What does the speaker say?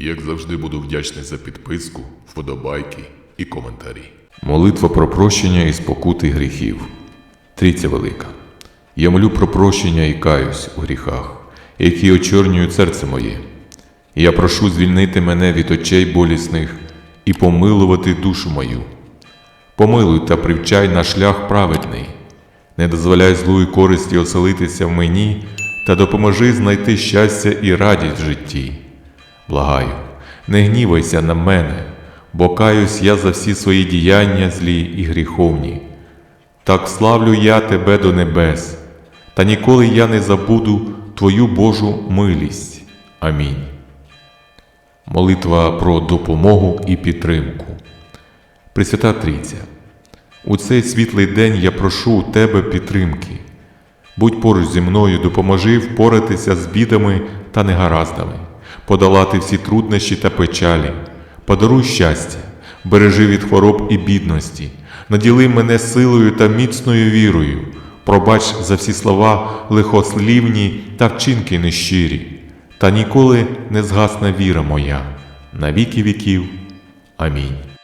Як завжди буду вдячний за підписку, вподобайки і коментарі. Молитва про прощення і спокути гріхів. Трійця велика. Я молю про прощення і каюсь у гріхах, які очорнюють серце моє. Я прошу звільнити мене від очей болісних і помилувати душу мою. Помилуй та привчай на шлях праведний, не дозволяй злої користі оселитися в мені та допоможи знайти щастя і радість в житті. Благаю, не гнівайся на мене, бо каюсь я за всі свої діяння злі і гріховні. Так славлю я тебе до небес, та ніколи я не забуду Твою Божу милість. Амінь. Молитва про допомогу і підтримку. Пресвята Трійця, у цей світлий день я прошу у Тебе підтримки. Будь поруч зі мною, допоможи впоратися з бідами та негараздами, подолати всі труднощі та печалі, подаруй щастя, бережи від хвороб і бідності, наділи мене силою та міцною вірою, пробач за всі слова лихослівні та вчинки нещирі, та ніколи не згасне віра моя, на віки віків. Амінь.